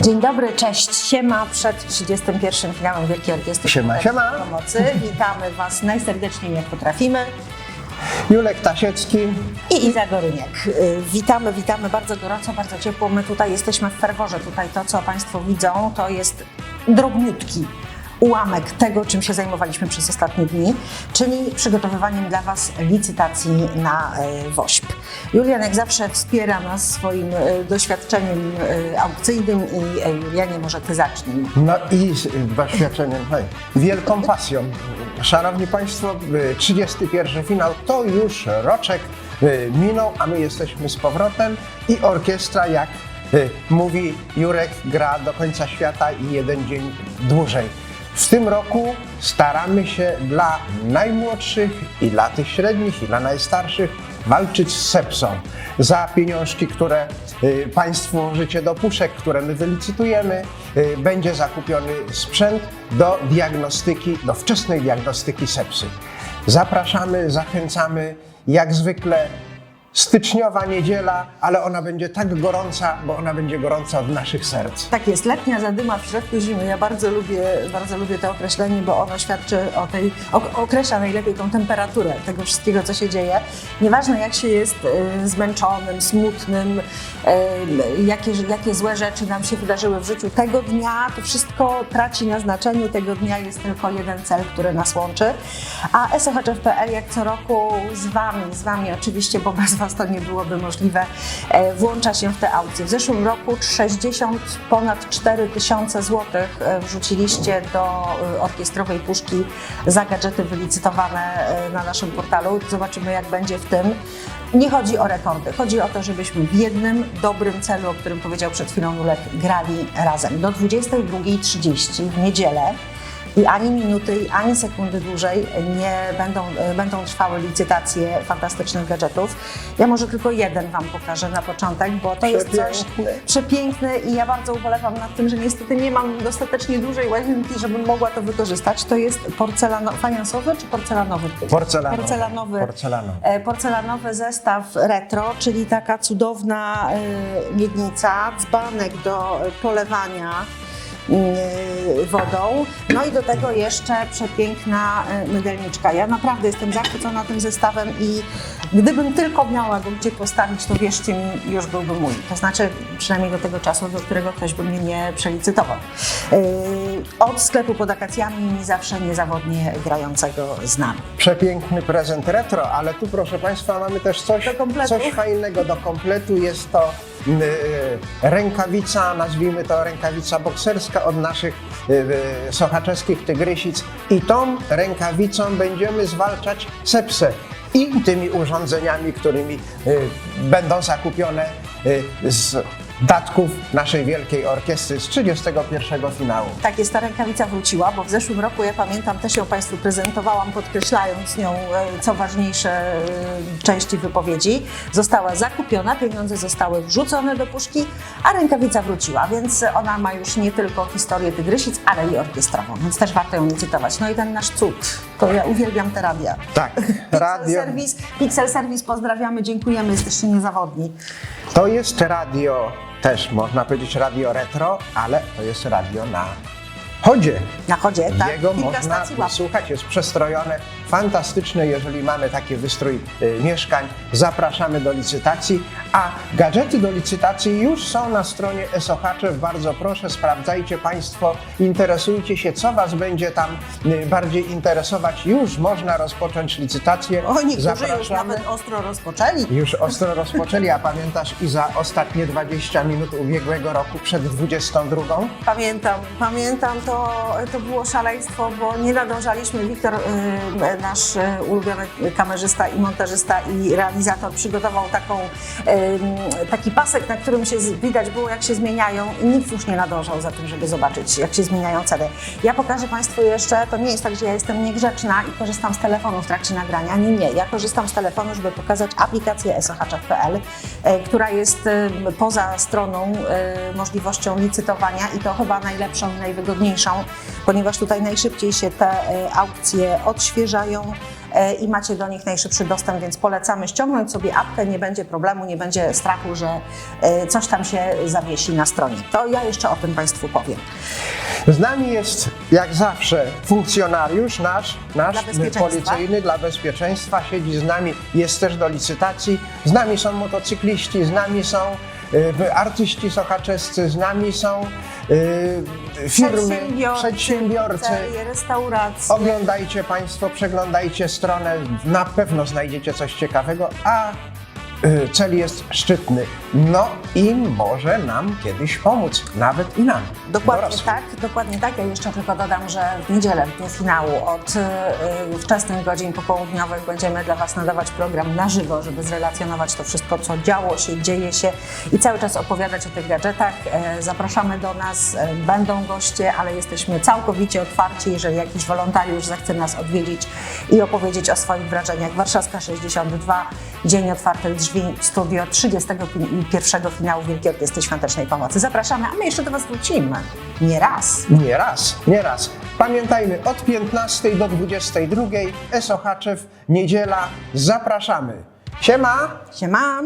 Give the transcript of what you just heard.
Dzień dobry, cześć, siema przed 31. finałem Wielkiej Orkiestry Siema, siema. Pomocy. Witamy Was najserdeczniej jak potrafimy. Julek Tasiecki. I Iza Goryniak. Y, Witamy, witamy bardzo gorąco, bardzo ciepło. My tutaj jesteśmy w ferworze. Tutaj to, co Państwo widzą, to jest drobniutki ułamek tego, czym się zajmowaliśmy przez ostatnie dni, czyli przygotowywaniem dla Was licytacji na y, WOŚP. Julian jak zawsze wspiera nas swoim y, doświadczeniem y, aukcyjnym i Julianie, może Ty zacznij. No i doświadczeniem, wielką pasją. Szanowni Państwo, y, 31 finał to już roczek minął, a my jesteśmy z powrotem i orkiestra, jak mówi Jurek, gra do końca świata i jeden dzień dłużej. W tym roku staramy się dla najmłodszych i dla tych średnich i dla najstarszych walczyć z sepsą. Za pieniążki, które y, Państwo włożycie do puszek, które my wylicytujemy, y, będzie zakupiony sprzęt do diagnostyki, do wczesnej diagnostyki sepsy. Zapraszamy, zachęcamy, jak zwykle styczniowa niedziela, ale ona będzie tak gorąca, bo ona będzie gorąca od naszych serc. Tak jest, letnia zadyma w środku zimy. Ja bardzo lubię, bardzo lubię to określenie, bo ono świadczy o tej, określa najlepiej tą temperaturę tego wszystkiego, co się dzieje. Nieważne jak się jest y, zmęczonym, smutnym, y, jakie, jakie złe rzeczy nam się wydarzyły w życiu. Tego dnia to wszystko traci na znaczeniu, tego dnia jest tylko jeden cel, który nas łączy. A SOHF.pl jak co roku z Wami, z Wami oczywiście, bo bez Was to nie byłoby możliwe, e, włącza się w te aukcje. W zeszłym roku 60 ponad 4 tysiące złotych e, wrzuciliście do e, orkiestrowej puszki za gadżety wylicytowane na naszym portalu. Zobaczymy jak będzie w tym. Nie chodzi o rekordy, chodzi o to, żebyśmy w jednym dobrym celu, o którym powiedział przed chwilą Julek, grali razem. Do 22.30 w niedzielę i ani minuty, ani sekundy dłużej nie będą, e, będą trwały licytacje fantastycznych gadżetów. Ja może tylko jeden Wam pokażę na początek, bo to jest coś przepiękne i ja bardzo ubolewam nad tym, że niestety nie mam dostatecznie dużej łazienki, żebym mogła to wykorzystać. To jest porcelano, faniansowy czy porcelanowy? Porcelanowy. Porcelanowy. Porcelanowy. E, Porcelanowy zestaw retro, czyli taka cudowna e, miednica, dzbanek do polewania e, wodą. No i do tego jeszcze przepiękna e, mydelniczka. Ja naprawdę jestem zachwycona tym zestawem i gdybym tylko miała go gdzie postawić, to wierzcie mi, już byłby mój. To znaczy przynajmniej do tego czasu, do którego ktoś by mnie nie przelicytował. E, Od sklepu pod akacjami zawsze niezawodnie grającego z nami. Przepiękny prezent retro, ale tu proszę Państwa mamy też coś, coś fajnego do kompletu. Jest to y, rękawica, nazwijmy to rękawica bokserska od naszych y, y, sochaczewskich tygrysic. I tą rękawicą będziemy zwalczać sepsę i tymi urządzeniami, którymi będą zakupione z datków naszej wielkiej orkiestry z 31 finału. Tak jest, ta rękawica wróciła, bo w zeszłym roku, ja pamiętam, też ją Państwu prezentowałam, podkreślając nią, e, co ważniejsze e, części wypowiedzi. Została zakupiona, pieniądze zostały wrzucone do puszki, a rękawica wróciła, więc ona ma już nie tylko historię Tygrysic, ale i orkiestrową, więc też warto ją licytować. No i ten nasz cud, to ja uwielbiam te radia. Tak, radio. Pixel Service, Pixel Service pozdrawiamy, dziękujemy, jesteście niezawodni. To jest radio, też można powiedzieć radio retro, ale to jest radio na chodzie. Na chodzie, tak? Jego Kilka można stacji łap. słuchać, jest przestrojone, fantastyczne, jeżeli mamy taki wystrój y, mieszkań, zapraszamy do licytacji, a gadżety do licytacji już są na stronie SOHaczew, bardzo proszę, sprawdzajcie Państwo, interesujcie się, co Was będzie tam y, bardziej interesować, już można rozpocząć licytację, O, niektórzy już nawet ostro rozpoczęli. już ostro rozpoczęli, a pamiętasz i za ostatnie 20 minut ubiegłego roku przed 22? Pamiętam, pamiętam, to, to było szaleństwo, bo nie nadążaliśmy. Wiktor, y, nasz y, ulubiony kamerzysta i montażysta i realizator przygotował taką, taki pasek, na którym się widać było, jak się zmieniają i nikt już nie nadążał za tym, żeby zobaczyć, jak się zmieniają ceny. Ja pokażę Państwu jeszcze, to nie jest tak, że ja jestem niegrzeczna i korzystam z telefonu w trakcie nagrania. Nie, nie. Ja korzystam z telefonu, żeby pokazać aplikację sohaczew.pl, y, która jest poza stroną y, możliwością licytowania i to chyba najlepszą i najwygodniejszą, ponieważ tutaj najszybciej się te y, aukcje odświeżają, e, i macie do nich najszybszy dostęp, więc polecamy ściągnąć sobie apkę, nie będzie problemu, nie będzie strachu, że e, coś tam się zawiesi na stronie. To ja jeszcze o tym Państwu powiem. Z nami jest jak zawsze funkcjonariusz nasz, nasz Dla policyjny dla bezpieczeństwa. Siedzi z nami, jest też do licytacji. Z nami są motocykliści, z nami są y, artyści sochaczewscy, z nami są firmy, przedsiębiorcy. pizzerie, restauracje. Oglądajcie Państwo, przeglądajcie stronę, na pewno znajdziecie coś ciekawego, a cel jest szczytny. No i może nam kiedyś pomóc, nawet i nam. Dokładnie dorosłym. tak, dokładnie tak. Ja jeszcze tylko dodam, że w niedzielę, w dniu finału, od y, y, wczesnych godzin popołudniowych będziemy dla Was nadawać program na żywo, żeby zrelacjonować to wszystko, co działo się, dzieje się i cały czas opowiadać o tych gadżetach. E, Zapraszamy do nas, e, będą goście, ale jesteśmy całkowicie otwarci, jeżeli jakiś wolontariusz zechce nas odwiedzić i opowiedzieć o swoich wrażeniach. Warszawska 62, Dzień Otwartych Drzwi, studio 31 finału Wielkiej Orkiestry Świątecznej Pomocy. Zapraszamy, a my jeszcze do Was wrócimy. Nie raz. Nie raz, nie raz. Pamiętajmy, od 15 do 22 Esochaczew, niedziela, zapraszamy. Siema! Siema!